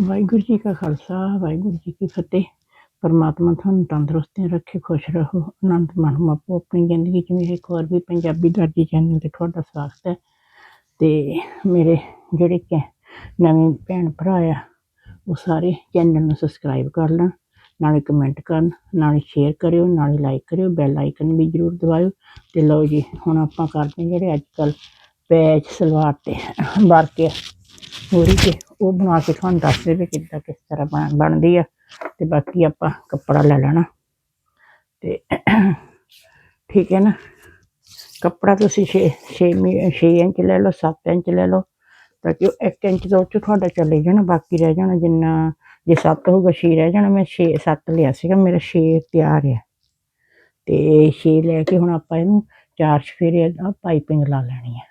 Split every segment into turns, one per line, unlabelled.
ਵਾਹਿਗੁਰੂ ਜੀ ਕਾ ਖਾਲਸਾ, ਵਾਹਿਗੁਰੂ ਜੀ ਕੀ ਫਤਿਹ। ਪਰਮਾਤਮਾ ਤੁਹਾਨੂੰ ਤੰਦਰੁਸਤੀਆਂ ਰੱਖੇ ਖੁਸ਼ ਰਹੋ। ਆਨੰਦ ਮਾਣੋ ਆਪੋ ਆਪਣੀ ਜ਼ਿੰਦਗੀ 'ਚ ਮੇਰੇ ਇੱਕ ਹੋਰ ਵੀ ਪੰਜਾਬੀ ਦਰਜੀ ਚੈਨਲ ਤੇ ਤੁਹਾਡਾ ਸਵਾਗਤ ਹੈ। ਤੇ ਮੇਰੇ ਜਿਹੜੇ ਕਿ ਨਵੇਂ ਭੈਣ ਭਰਾ ਆ, ਉਹ ਸਾਰੇ ਚੈਨਲ ਨੂੰ ਸਬਸਕ੍ਰਾਈਬ ਕਰ ਲੈਣ, ਨਾਲੇ ਕਮੈਂਟ ਕਰਨ, ਨਾਲੇ ਸ਼ੇਅਰ ਕਰਿਓ, ਨਾਲੇ ਲਾਈਕ ਕਰਿਓ, ਬੈਲ ਆਈਕਨ ਵੀ ਜ਼ਰੂਰ ਦਬਾਇਓ। ਤੇ ਲਓ ਜੀ, ਹੁਣ ਆਪਾਂ ਕਰਦੇ ਜਿਹੜੇ ਅੱਜ ਕੱਲ ਪੈਚ ਸਲਵਾਰ ਤੇ ਵਰਕ ਮੋਰੀ ਤੇ ਉਹ ਬਣਾ ਕੇ ਤੁਹਾਨੂੰ ਦੱਸ ਦੇਵੇ ਕਿੱਦਾਂ ਕਿਸ ਤਰ੍ਹਾਂ ਬਣ- ਬਣਦੀ ਆ ਤੇ ਬਾਕੀ ਆਪਾਂ ਕੱਪੜਾ ਲੈ ਲੈਣਾ। ਤੇ ਠੀਕ ਹੈ ਨਾ? ਕੱਪੜਾ ਤੁਸੀਂ 6 6 6 ਇੰਚ ਲੈ ਲਓ 7 ਇੰਚ ਲੈ ਲਓ, ਤਾਂ ਕਿ ਉਹ 1 ਇੰਚ ਦਾ ਉਹ 'ਚੋਂ ਤੁਹਾਡਾ ਚੱਲੇ ਜਾਣਾ, ਬਾਕੀ ਰਹਿ ਜਾਣਾ ਜਿੰਨਾ, ਜੇ 7 ਹੋਊਗਾ 6 ਰਹਿ ਜਾਣਾ। ਮੈਂ 6 7 ਲਿਆ ਸੀਗਾ, ਮੇਰਾ 6 ਤਿਆਰ ਆ। ਤੇ 6 ਲੈ ਕੇ ਹੁਣ ਆਪਾਂ ਇਹਨੂੰ ਚਾਰ ਸਫੇਰੇ ਆ ਪਾਈਪਿੰਗ ਲਾ ਲੈਣੀ ਹੈ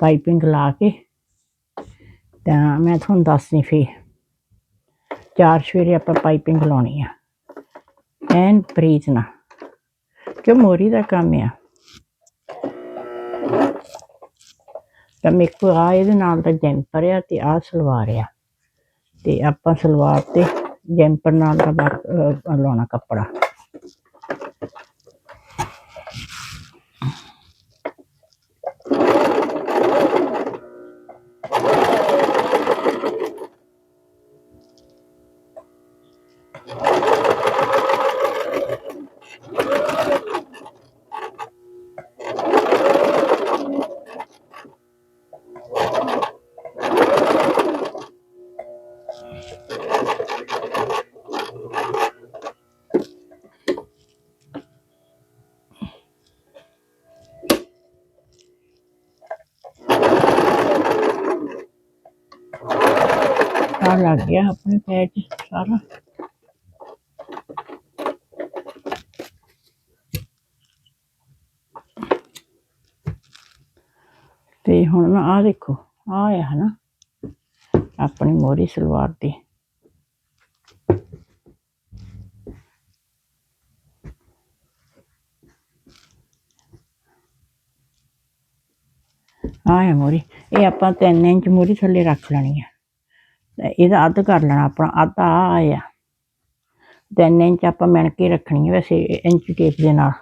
ਪਾਈਪਿੰਗ ਲਾ ਕੇ ਤਾਂ ਮੈਂ ਤੁਹਾਨੂੰ ਦੱਸਦੀ ਫੇ ਚਾਰ ਸਵੇਰੇ ਆਪਾਂ ਪਾਈਪਿੰਗ ਲਾਉਣੀ ਆ। ਐਨ ਪ੍ਰੀਤ ਨਾਲ। ਕਿ ਮੋਰੀ ਦਾ ਕੰਮ ਆ? ਤਾਂ ਮੇਰੇ ਕੋਲ ਆ, ਇਹਦੇ ਨਾਲ ਦਾ ਜੈਂਪਰ ਆ ਤੇ ਆ ਸਲਵਾਰ ਆ। ਤੇ ਆਪਾਂ ਸਲਵਾਰ ਤੇ ਜੈਂਪਰ ਨਾਲ ਦਾ ਲਾਉਣਾ ਕੱਪੜਾ। ਆ ਲੱਗ ਗਿਆ ਆਪਣੇ ਪੈਰ 'ਚ ਸਾਰਾ ਤੇ ਹੁਣ ਨਾ ਆ ਦੇਖੋ ਆ ਆ ਹਨਾ ਆਪਣੀ ਮੋਰੀ ਸਲਵਾਰ ਦੀ ਆ ਹੈ ਮੋਰੀ ਇਹ ਆਪਾਂ 3 ਇੰਚ ਮੋਰੀ ਥੱਲੇ ਰੱਖ ਲੈਣੀ ਆ ਤੇ ਇਹਦਾ ਅੱਧ ਕਰ ਲੈਣਾ, ਆਪਣਾ ਅੱਧ ਆ ਆਇਆ ਤਿੰਨ ਇੰਚ ਆਪਾਂ ਮਿਣ ਕੇ ਰੱਖਣੀ ਹੈ ਵੈਸੇ, ਇੰਚ ਟੇਪ ਦੇ ਨਾਲ।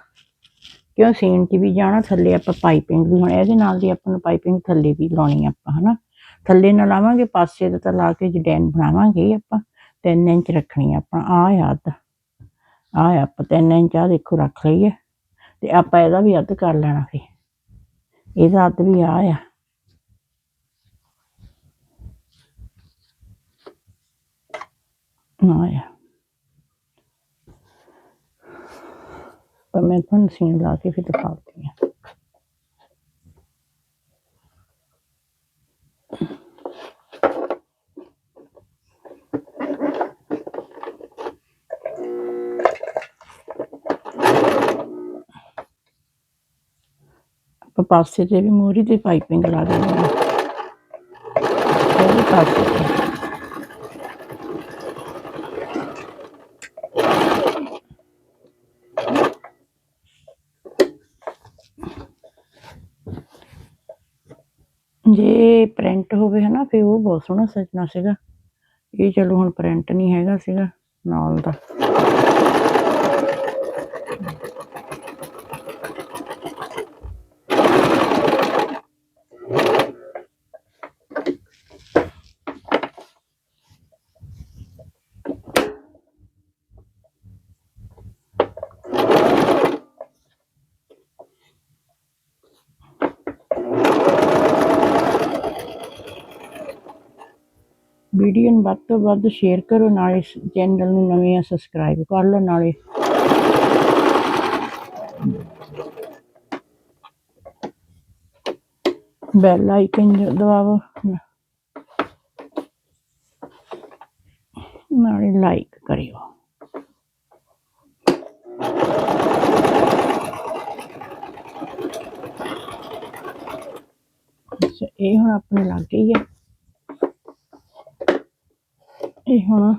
ਕਿਉਂ ਸੀਨ 'ਚ ਵੀ ਜਾਣਾ, ਥੱਲੇ ਆਪਾਂ ਪਾਈਪਿੰਗ ਵੀ ਹੁਣ ਇਹਦੇ ਨਾਲ ਦੀ ਆਪਾਂ ਨੂੰ ਪਾਈਪਿੰਗ ਥੱਲੇ ਵੀ ਲਾਉਣੀ ਆਪਾਂ, ਹਨਾ। ਥੱਲੇ ਨਾ ਲਾਵਾਂਗੇ, ਪਾਸੇ ਦਾ ਤਾਂ ਲਾ ਕੇ ਡਿਜ਼ਾਈਨ ਬਣਾਵਾਂਗੇ ਆਪਾਂ। 3 ਇੰਚ ਰੱਖਣੀ ਆਪਾਂ, ਆ ਆ ਅੱਧ। ਆ ਆਪਾਂ 3 ਇੰਚ ਆ ਦੇਖੋ ਰੱਖ ਲਈਏ। ਤੇ ਆਪਾਂ ਇਹਦਾ ਵੀ ਅੱਧ ਕਰ ਲੈਣਾ ਫੇ ਇਹਦਾ ਅੱਧ ਵੀ ਆ ਆ। ਆਇਆ ਪਰ ਮੈਂ ਤੁਹਾਨੂੰ ਸੀਨ ਲਾ ਕੇ ਫਿਰ ਦਿਖਾਉਂਦੀ ਹਾਂ ਪਾਸੇ ਤੇ ਵੀ ਮੋਰੀ ਦੀ ਪਾਈਪਿੰਗ ਲਾ ਦੇਣੀ ਹੈ ਪਾਸੇ ਤੇ ਜੇ ਪ੍ਰਿੰਟ ਹੋਵੇ ਉਹ ਬਹੁਤ ਸੋਹਣਾ ਸਜਣਾ ਸੀਗਾ। ਇਹ ਚਲੋ ਹੁਣ ਪ੍ਰਿੰਟ ਨਹੀਂ ਹੈਗਾ ਸੀਗਾ, ਨਾਲ ਦਾ। ਵੀਡੀਓ ਨੂੰ ਵੱਧ ਤੋਂ ਵੱਧ ਸ਼ੇਅਰ ਕਰੋ, ਨਾਲੇ ਚੈਨਲ ਨੂੰ ਨਵੇਂ ਆ ਸਬਸਕ੍ਰਾਈਬ ਕਰ ਲਓ ਨਾਲੇ। ਬੈਲ ਆਈਕਨ ਦਬਾਵੋ। ਨਾਲੇ ਲਾਈਕ ਕਰਿਓ। ਅੱਛਾ, ਇਹ ਹੁਣ ਆਪਣੇ ਲੱਗ ਗਈ ਹੈ ਇਹ ਹੁਣ।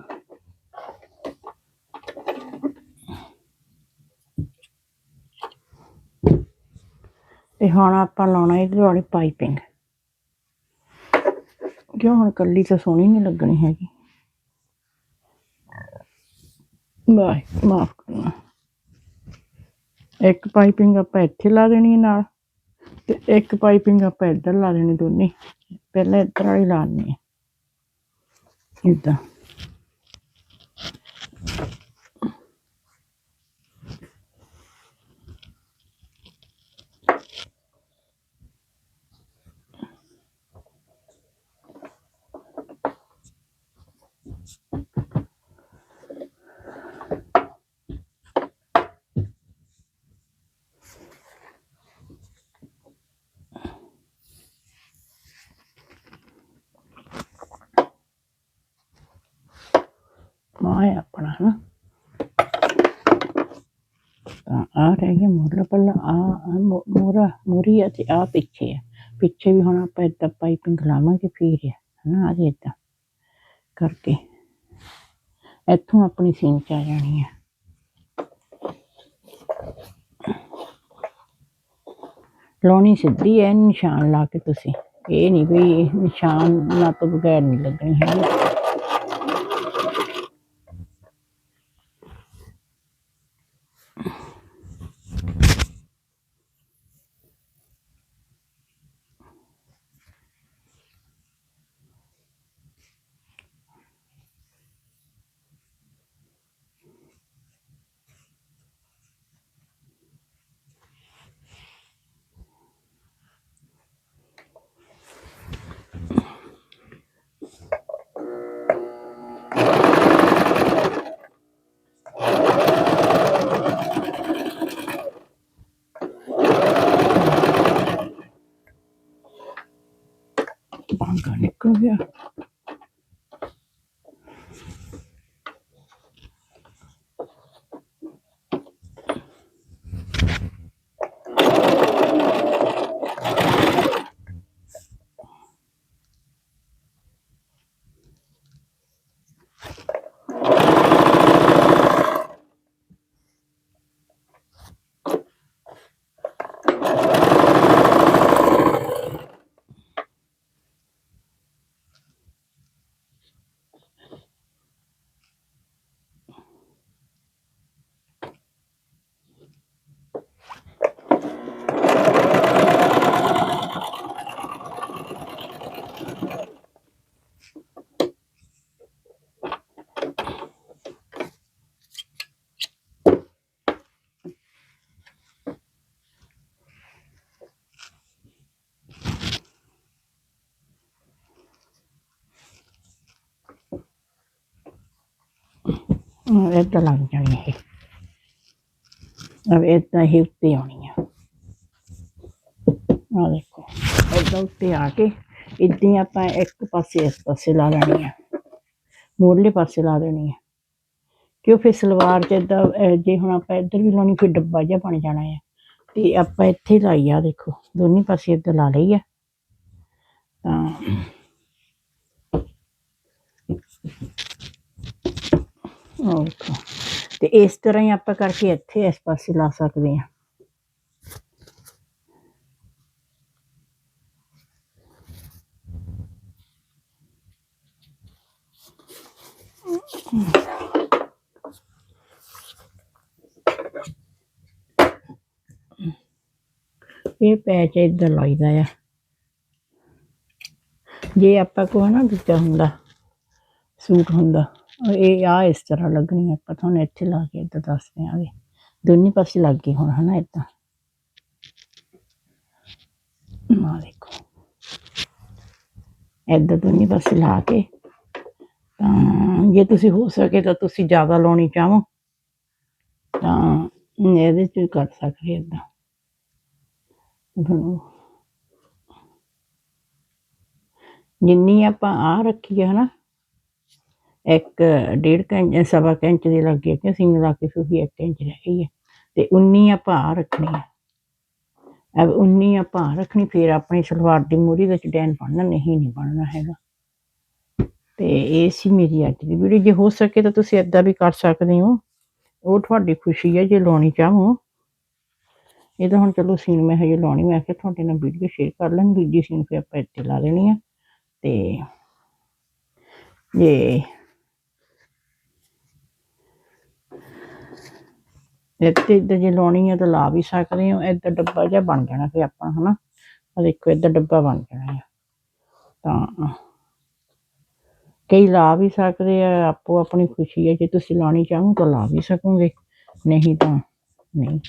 ਤੇ ਹੁਣ ਆਪਾਂ ਲਾਉਣਾ ਇਹਦੇ ਵਾਲੀ ਪਾਈਪਿੰਗ। ਕਿਉਂ ਹੁਣ ਕੱਲੀ ਤਾਂ ਸੋਹਣੀ ਨਹੀਂ ਲੱਗਣੀ ਹੈਗੀ। ਬਾਈ ਮਾਫ ਕਰਨਾ। ਇੱਕ ਪਾਈਪਿੰਗ ਆਪਾਂ ਇੱਥੇ ਲਾ ਦੇਣੀ ਹੈ ਨਾਲ ਤੇ ਇੱਕ ਪਾਈਪਿੰਗ ਆਪਾਂ ਇੱਧਰ ਲਾ ਦੇਣੀ ਦੋਨੇ। ਪਹਿਲਾਂ ਇੱਧਰ ਵਾਲੀ ਲਾਣੀ ਹੈ। ਇਦਾਂ ਮਾਂ ਹੈ ਆਪਣਾ ਨਾ ਤਾਂ ਆ ਰਹਿ ਗਿਆ ਮੋਰਾ ਪੱਲਾ ਆ ਮੋਰਾ ਮੋਰੀ ਆ ਤੇ ਆ ਪਿੱਛੇ ਆ ਪਿੱਛੇ ਵੀ ਹੁਣ ਆਪਾਂ ਏਦਾਂ ਪਾਈਪਿੰਗ ਲਾਵਾਂਗੇ ਫਿਰ ਆ ਹਨਾ ਆ ਜੇ ਏਦਾਂ ਕਰਕੇ ਇੱਥੋਂ ਆਪਣੀ ਸੀਨ ਚ ਆ ਜਾਣੀ ਹੈ ਲਾਉਣੀ ਸਿੱਧੀ ਹੈ ਨਿਸ਼ਾਨ ਲਾ ਕੇ ਤੁਸੀਂ ਇਹ ਨਹੀਂ ਵੀ ਇਹ ਨਿਸ਼ਾਨ ਨਾ ਤੋਂ ਬਗੈਰ ਨਹੀਂ ਲੱਗਣੀ ਹੈਗੀ yeah. ਏਦਾਂ ਲੱਗ ਜਾਣੀ ਇਹ ਅਬ ਏਦਾਂ ਹੀ ਉੱਤੇ ਆਉਣੀ ਆ ਆ ਦੇਖੋ ਏਦਾਂ ਉੱਤੇ ਆ ਕੇ ਇੱਦਾਂ ਹੀ ਆਪਾਂ ਇੱਕ ਪਾਸੇ ਇਸ ਪਾਸੇ ਲਾ ਲੈਣੀ ਆ ਮੋੜਲੇ ਪਾਸੇ ਲਾ ਦੇਣੀ ਆ ਕਿਉਂ ਫਿਰ ਸਲਵਾਰ ਚ ਏਦਾਂ ਅਹ, ਜੇ ਹੁਣ ਆਪਾਂ ਇੱਧਰ ਵੀ ਲਾਉਣੀ ਫਿਰ ਡੱਬਾ ਜਿਹਾ ਬਣ ਜਾਣਾ ਆ ਤੇ ਆਪਾਂ ਇੱਥੇ ਹੀ ਲਾਈ ਆ ਦੇਖੋ ਦੋਨੇ ਪਾਸੇ ਏਦਾਂ ਲਾ ਲਈ ਆ ਤਾਂ ਆਹ ਦੇਖੋ ਤੇ ਇਸ ਤਰ੍ਹਾਂ ਹੀ ਆਪਾਂ ਕਰਕੇ ਇੱਥੇ ਇਸ ਪਾਸੇ ਲਾ ਸਕਦੇ ਹਾਂ। ਇਹ ਪੈਚ ਇੱਧਰ ਲਾਈਦਾ ਆ। ਜੇ ਆਪਾਂ ਕੋ ਨਾ ਦੂਜਾ ਹੁੰਦਾ, ਸੂਟ ਹੁੰਦਾ। ਉਹ ਇਹ ਆ ਇਸ ਤਰ੍ਹਾਂ ਲੱਗਣੀ ਆਪਾਂ ਤੁਹਾਨੂੰ ਇੱਥੇ ਲਾ ਕੇ ਇੱਦਾਂ ਦੱਸਦੇ ਆਂਗੇ ਦੋਨੇ ਪਾਸੇ ਲੱਗ ਗਈ ਹੁਣ, ਹਨਾ ਇੱਦਾਂ? ਆ ਦੇਖੋ। ਇੱਦਾਂ ਦੋਨੇ ਪਾਸੇ ਲਾ ਕੇ, ਤਾਂ ਜੇ ਤੁਸੀਂ ਹੋ ਸਕੇ ਤਾਂ ਤੁਸੀਂ ਜ਼ਿਆਦਾ ਲਾਉਣੀ ਚਾਹੋ, ਤਾਂ ਇਹਦੇ ਚ ਵੀ ਕਰ ਸਕਦੇ ਇੱਦਾਂ। ਤੁਹਾਨੂੰ ਜਿੰਨੀ ਆਪਾਂ ਆ ਰੱਖੀ ਹੈ ਨਾ ਇੱਕ ਡੇਢ ਕੁ ਸਵਾ ਕੁ ਇੰਚ ਦੇ ਲੱਗੇ ਕਿ ਸਿੰਗ ਲਾ ਕੇ ਫਿਰ ਵੀ ਇੰਚ ਰਹਿ ਗਈ ਹੈ। ਤੇ 19 ਆਪਾਂ ਰੱਖਣੀ ਹੈ। ਅਬ 19 ਆਪਾਂ ਰੱਖਣੀ, ਫਿਰ ਆਪਣੀ ਸਲਵਾਰ ਦੀ ਮੂਰੀ ਵਿੱਚ ਡੈਨ ਬਣਨਾ ਨਹੀਂ ਨਹੀਂ ਬਣਨਾ ਹੈਗਾ। ਤੇ ਇਹ ਸੀ ਮੇਰੀ ਅੱਜ ਦੀ ਵੀਡੀਓ ਜੇ ਹੋ ਸਕੇ ਤਾਂ ਤੁਸੀਂ ਏਦਾਂ ਵੀ ਕਰ ਸਕਦੇ ਹੋ। ਉਹ ਤੁਹਾਡੀ ਖੁਸ਼ੀ ਹੈ ਜੇ ਲਾਉਣੀ ਚਾਹੋ। ਇਹ ਤਾਂ ਹੁਣ ਚਲੋ ਸੀਨ ਮੈਂ ਹਜੇ ਲਾਉਣੀ, ਮੈਂ ਕਿਹਾ ਤੁਹਾਡੇ ਨਾਲ ਵੀਡੀਓ ਸ਼ੇਅਰ ਕਰ ਲੈਣ ਦੂਜੀ ਸੀਨ ਫਿਰ ਆਪਾਂ ਇੱਥੇ ਲਾ ਲੈਣੀ ਆ ਤੇ ਜੇ ਇੱਥੇ ਇੱਧਰ ਜੇ ਲਾਉਣੀ ਹੈ ਤਾਂ ਲਾ ਵੀ ਸਕਦੇ ਹੋ, ਇੱਧਰ ਡੱਬਾ ਜਿਹਾ ਬਣ ਜਾਣਾ ਫਿਰ ਆਪਾਂ, ਹਨਾ? ਆ ਦੇਖੋ, ਇੱਧਰ ਡੱਬਾ ਬਣ ਜਾਣਾ ਹੈ ਤਾਂ ਕਈ ਲਾ ਵੀ ਸਕਦੇ ਆ, ਆਪੋ ਆਪਣੀ ਖੁਸ਼ੀ ਹੈ ਜੇ ਤੁਸੀਂ ਲਾਉਣੀ ਚਾਹੋ ਤਾਂ ਲਾ ਵੀ ਸਕੋਗੇ, ਨਹੀਂ ਤਾਂ ਨਹੀਂ।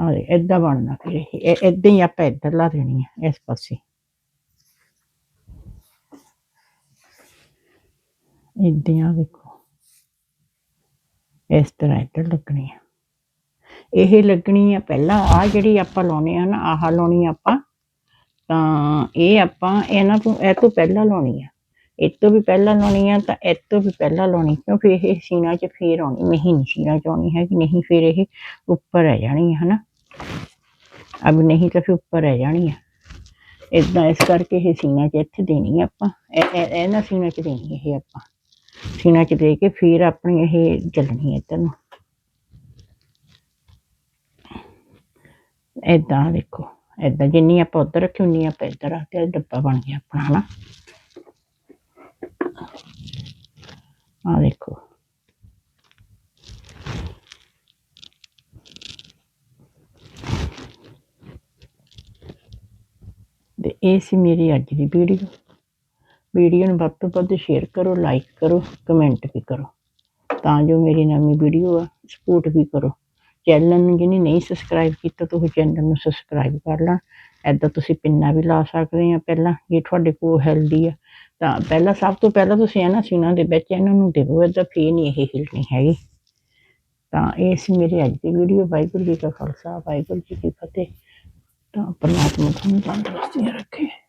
ਆ ਏਦਾਂ ਬਣਨਾ ਫਿਰ ਇਹ, ਇਹ- ਏਦਾਂ ਹੀ ਆਪਾਂ ਇੱਧਰ ਲਾ ਦੇਣੀ ਹੈ ਇਸ ਪਾਸੇ। ਏਦਾਂ ਦੇਖੋ। ਇਸ ਤਰ੍ਹਾਂ ਇੱਧਰ ਲੱਗਣੀ ਆ। ਇਹ ਲੱਗਣੀ ਆ ਪਹਿਲਾਂ ਆ ਜਿਹੜੀ ਆਪਾਂ ਲਾਉਣੇ ਆ ਨਾ, ਆਹ ਲਾਉਣੀ ਆਪਾਂ, ਤਾਂ ਇਹ ਆਪਾਂ ਇਹਨਾਂ ਤੋਂ, ਇਹ ਤੋਂ ਪਹਿਲਾਂ ਲਾਉਣੀ ਆ। ਇਹ ਤੋਂ ਵੀ ਪਹਿਲਾਂ ਲਾਉਣੀ ਆ, ਤਾਂ ਇਹ ਤੋਂ ਵੀ ਪਹਿਲਾਂ ਲਾਉਣੀ, ਕਿਉਂਕਿ ਇਹ ਸੀਨਾ 'ਚ ਫੇਰ ਆਉਣੀ ਨਹੀਂ ਨਹੀਂ ਸੀਨਾ 'ਚ ਆਉਣੀ ਹੈ ਕਿ ਨਹੀਂ ਫਿਰ ਇਹ ਉੱਪਰ ਰਹਿ ਜਾਣੀ ਹੈ ਹਨਾ? ਅਬ ਨਹੀਂ ਤਾਂ ਫਿਰ ਉੱਪਰ ਰਹਿ ਜਾਣੀ ਹੈ ਇਦਾਂ ਇਸ ਕਰਕੇ ਇਹ ਸੀਨਾ 'ਚ ਇੱਥੇ ਦੇਣੀ ਆਪਾਂ, ਇਹ, ਇਹ- ਨਾ ਸੀਨਾ 'ਚ ਦੇਣੀ ਇਹ ਆਪਾਂ। ਸੀਨਾ 'ਚ ਦੇ ਕੇ ਫੇਰ ਆਪਣੀ ਇਹ ਚੱਲਣੀ ਇੱਧਰ ਨੂੰ। ਏਦਾਂ ਦੇਖੋ ਏਦਾਂ ਜਿੰਨੀ ਆਪਾਂ ਉੱਧਰ ਰੱਖੀ ਉਨੀ ਆਪਾਂ ਇੱਧਰ ਰੱਖ ਤੇ ਡੱਬਾ ਬਣ ਗਿਆ ਆਪਣਾ, ਹਨਾ? ਆ ਦੇਖੋ। ਤੇ ਇਹ ਸੀ ਮੇਰੀ ਅੱਜ ਦੀ ਵੀਡੀਓ। ਵੀਡੀਓ ਨੂੰ ਵੱਧ ਤੋਂ ਵੱਧ ਸ਼ੇਅਰ ਕਰੋ ਲਾਈਕ ਕਰੋ ਕਮੈਂਟ ਵੀ ਕਰੋ। ਤਾਂ ਜੋ ਮੇਰੀ ਨਵੀਂ ਵੀਡੀਓ ਆ ਸਪੋਰਟ ਵੀ ਕਰੋ। ਚੈਨਲ ਨੂੰ ਜਿਹਨੇ ਨਹੀਂ ਸਬਸਕ੍ਰਾਈਬ ਕੀਤਾ ਤਾਂ ਉਹ ਚੈਨਲ ਨੂੰ ਸਬਸਕ੍ਰਾਈਬ ਕਰ ਲੈਣ ਐਦਾਂ ਤੁਸੀਂ ਪਿੰਨਾ ਵੀ ਲਾ ਸਕਦੇ ਆ ਪਹਿਲਾਂ, ਜੇ ਤੁਹਾਡੇ ਕੋਲ ਹੈਲਦੀ ਆ। ਤਾਂ ਪਹਿਲਾਂ, ਸਭ ਤੋਂ ਪਹਿਲਾਂ ਤੁਸੀਂ ਇਹਨਾਂ ਸੀਨਾਂ ਦੇ ਵਿੱਚ ਇਹਨਾਂ ਨੂੰ ਦੇਵੋ ਏਦਾਂ ਫੇਰ ਨਹੀਂ ਇਹ ਹਿਲਣੀ ਹੈਗੀ। ਤਾਂ ਇਹ ਸੀ ਮੇਰੀ ਅੱਜ ਦੀ ਵੀਡੀਓ ਵਾਹਿਗੁਰੂ ਜੀ ਕਾ ਖਾਲਸਾ, ਵਾਹਿਗੁਰੂ ਜੀ ਕੀ ਫਤਿਹ। ਤਾਂ ਪਰਮਾਤਮਾ ਤੁਹਾਨੂੰ ਤੰਦਰੁਸਤੀ ਰੱਖੇ।